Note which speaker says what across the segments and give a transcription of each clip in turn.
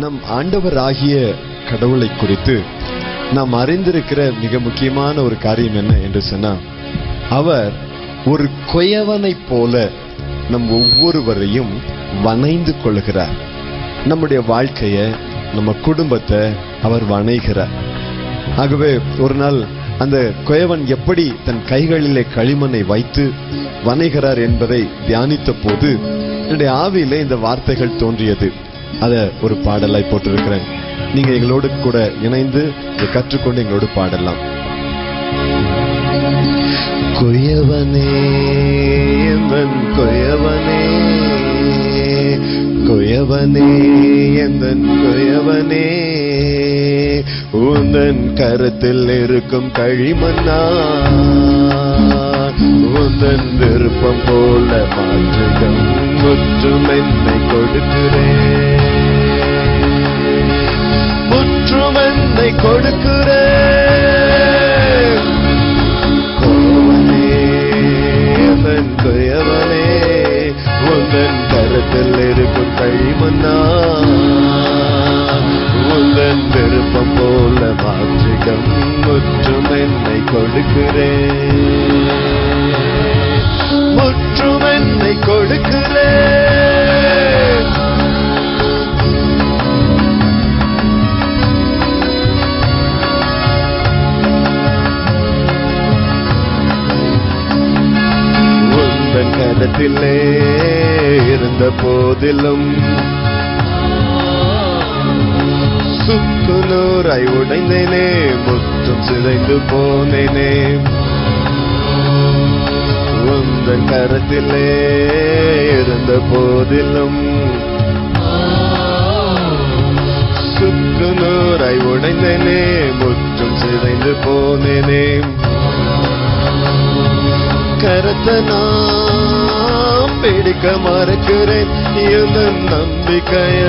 Speaker 1: நம் ஆண்டவராகிய கடவுளை குறித்து நாம் அறிந்திருக்கிற மிக முக்கியமான ஒரு காரியம் என்ன என்று சொன்னா அவர் ஒரு கொயவனைப் போல நம் ஒவ்வொருவரையும் வணைந்து கொள்கிறார். நம்முடைய வாழ்க்கைய நம்ம குடும்பத்தை அவர் வணைகிறார். ஆகவே ஒரு நாள் அந்த குயவன் எப்படி தன் கைகளிலே களிமண்ணை வைத்து வணைகிறார் என்பதை தியானித்த போது என்னுடைய ஆவியிலே இந்த வார்த்தைகள் தோன்றியது. அதை ஒரு பாடலாய் போட்டிருக்கிறேன். நீங்க எங்களோடு கூட இணைந்து இதை கற்றுக்கொண்டு எங்களோடு பாடலாம். குயவனே எந்தன் குயவனே குயவனே எந்தன் குயவனே உந்தன் கருத்தில் இருக்கும் களிமண்ணா உந்தன் விருப்பம் போல மாற்றுகம் முற்றும் என்னை கொடுக்கிறேன். முற்றும் என்னை கொடுக்கிறேன். உந்தன் இருந்த போதிலும் சுக்குநூறாய் உடைந்தேனே முத்தும் சிதைந்து போனேனே. உந்தன் கரத்திலே இருந்த போதிலும் சுக்குநூறாய் உடைந்தேனே முற்றும் சிதைந்து போனேனே. கரத்தனா நான் பிடிக்க மறக்கிறேன் இந்த நம்பிக்கைய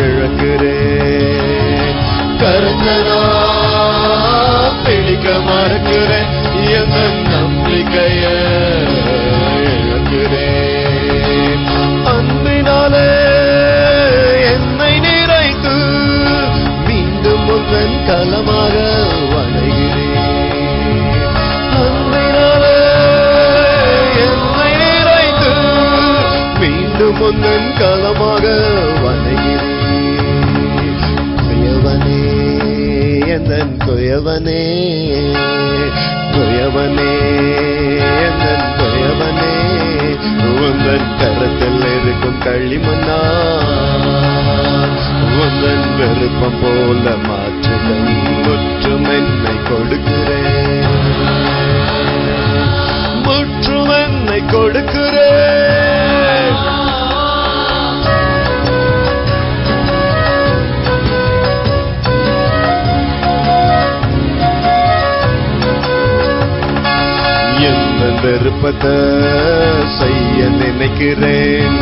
Speaker 1: இழக்கிறேன் கருத்த நான் பிடிக்க மறக்கிறேன் இந்த நம்பிக்கைய துயவனே துயவனே என் துயவனே உந்தன் கரத்தில் இருக்கும் களிமண்ணா உந்தன் விருப்பம் போல மாற்றுதல் முற்றும் என்னை கொடுக்கிறேன் முற்றும் என்னை கொடுக்கிறேன் விருப்பத்தை செய்ய நினைக்கிறேன்.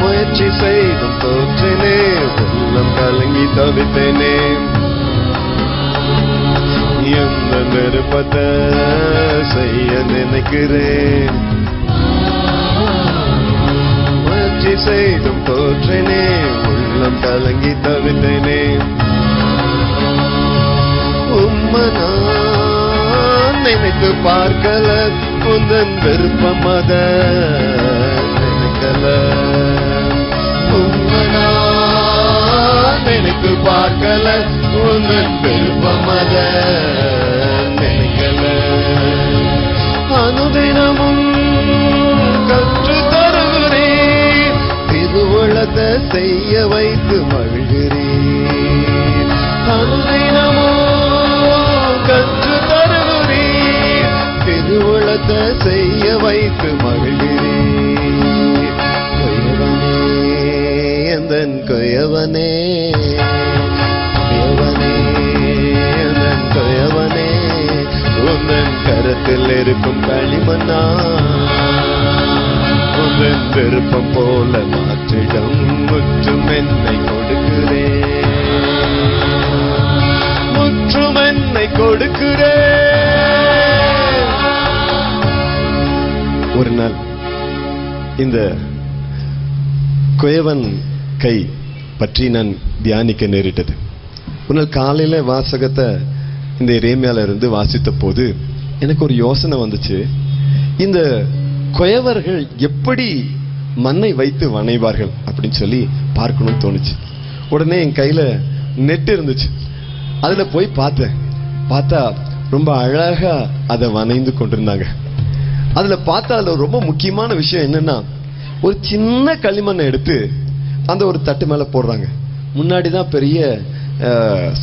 Speaker 1: முயற்சி செய்தும் தோற்றினே உள்ளம் கலங்கி தவித்தேனே. எந்த விருப்பத்தை செய்ய நினைக்கிறேன். முயற்சி செய்தும் தோற்றினே உள்ளம் கலங்கி தவித்தேனே. நினைத்து பார்க்கல உந்தன் விருப்பம் அத நினைக்கல. உம்மை நினைத்து பார்க்கல உந்தன் விருப்பம் அத நினைக்கல. அனுதினமும் கற்று தருகிறேன் திருவுளத்தை செய்ய வைத்து கேட்டு மகிழ்கிறே மகிழ்கிறேன் கொயவனே எந்தன் கொயவனே கொயவனே எந்தன் கொயவனே. உந்தன் கரத்தில் இருக்கும் களிமண்ணா உந்தன் விருப்பம் போல மாற்றிடம் முற்றும் என்னை கொடுக்கிறேன் முற்றும் என்னை கொடுக்கிறேன் ஒரு நாள் இந்த குயவன் கை பற்றி நான் தியானிக்க நேரிட்டது. ஒரு நாள் காலையில் வாசகத்தை இந்த ரேமியால இருந்து வாசித்த போது எனக்கு ஒரு யோசனை வந்துச்சு. இந்த குயவர்கள் எப்படி மண்ணை வைத்து வணைவார்கள் அப்படின்னு சொல்லி பார்க்கணும்னு தோணுச்சு. உடனே என் கையில் நெட் இருந்துச்சு. அதில் போய் பார்த்தேன். பார்த்தா ரொம்ப அழகாக அதை வணைந்து கொண்டிருந்தாங்க. அதுல பார்த்தா அதுல ரொம்ப முக்கியமான விஷயம் என்னன்னா ஒரு சின்ன களிமண்ணை எடுத்து அந்த ஒரு தட்டு மேல போடுறாங்க. முன்னாடி தான் பெரிய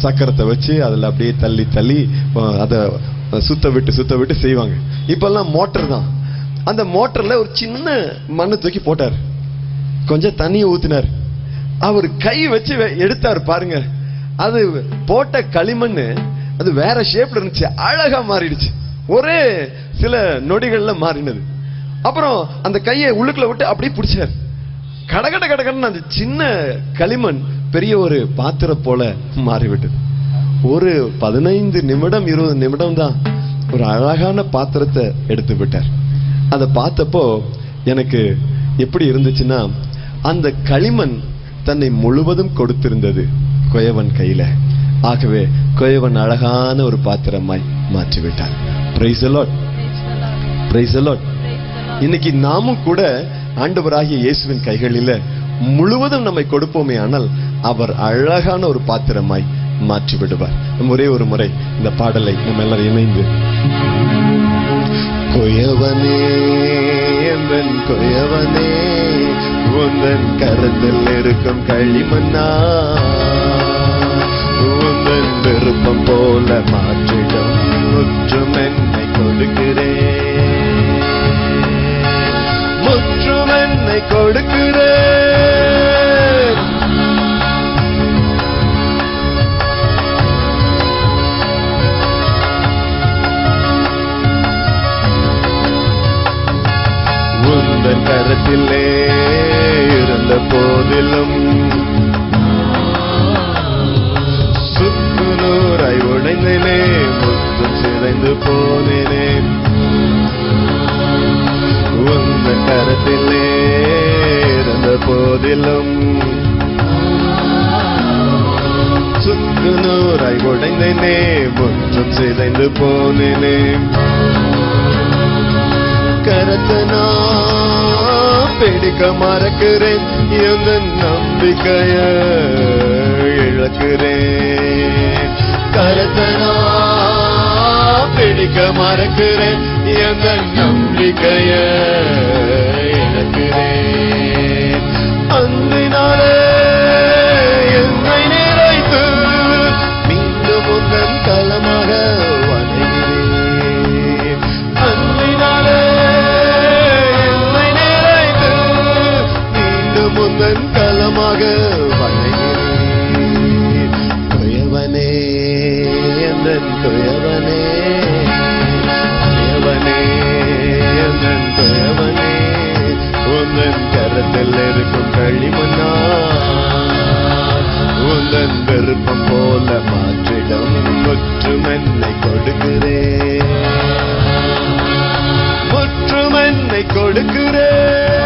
Speaker 1: சக்கரத்தை வச்சு அதுல அப்படியே தள்ளி தள்ளி அதை சுத்த விட்டு சுத்த விட்டு செய்வாங்க. இப்பெல்லாம் மோட்டர் தான். அந்த மோட்டர்ல ஒரு சின்ன மண்ணை தூக்கி போட்டார். கொஞ்சம் தண்ணியை ஊத்தினார். அவர் கை வச்சு எடுத்தார் பாருங்க. அது போட்ட களிமண் அது வேற ஷேப்ல இருந்துச்சு. அழகா மாறிடுச்சு. ஒரே சில நொடிகள்ல மாறினது. அப்புறம் அந்த கையை உள்ளுக்குள்ள விட்டு அப்படியே பிடிச்சார். கடகட கடகடன்னு அந்த சின்ன களிமண் பெரிய ஒரு பாத்திரம் போல மாறிவிட்டது. ஒரு பதினைந்து நிமிடம் இருபது நிமிடம் தான் ஒரு அழகான பாத்திரத்தை எடுத்து விட்டார். அதை பார்த்தப்போ எனக்கு எப்படி இருந்துச்சுன்னா அந்த களிமண் தன்னை முழுவதும் கொடுத்திருந்தது குயவன் கையில. ஆகவே குயவன் அழகான ஒரு பாத்திரமாய் மாற்றிவிட்டார். பிரைஸ் அலாட் பிரைஸ் அலாட் இன்னைக்கு நாமும் கூட ஆண்டவராகிய இயேசுவின் கைகளில முழுவதும் நம்மை கொடுப்போமே ஆனால் அவர் அழகான ஒரு பாத்திரமாய் மாற்றி விடுவார் ஒரே ஒரு முறை இந்த பாடலை நம்ம எல்லாரும் இணைந்து. கொயவனே எந்தன் கொயவனே உந்தன் கருத்தில் இருக்கும் களிமண்ணா உந்தன் விருப்பம் போ உந்தன் இருந்த போதிலும் சுக்கு நூறாய் உடைந்தேனே முத்தும் சிதைந்து போனேனே உந்த கரத்திலே இருந்த போதிலும் சுக்கு நூறாய் உடைந்தேனே முற்றும் சிதைந்து போனேனே பிடிக்க மறக்கிறேன். எந்த நம்பிக்கைய இழக்கிறேன். கருத்தனா பிடிக்க மறக்கிறேன். எந்த நம்பிக்கைய இழக்கிறேன். இருக்கும் களிமண்ணா உந்தன் விருப்பம் போல மாற்றிடம் முற்றுமென்னை கொடுக்கிறேன். முற்றுமென்னை கொடுக்கிறேன்.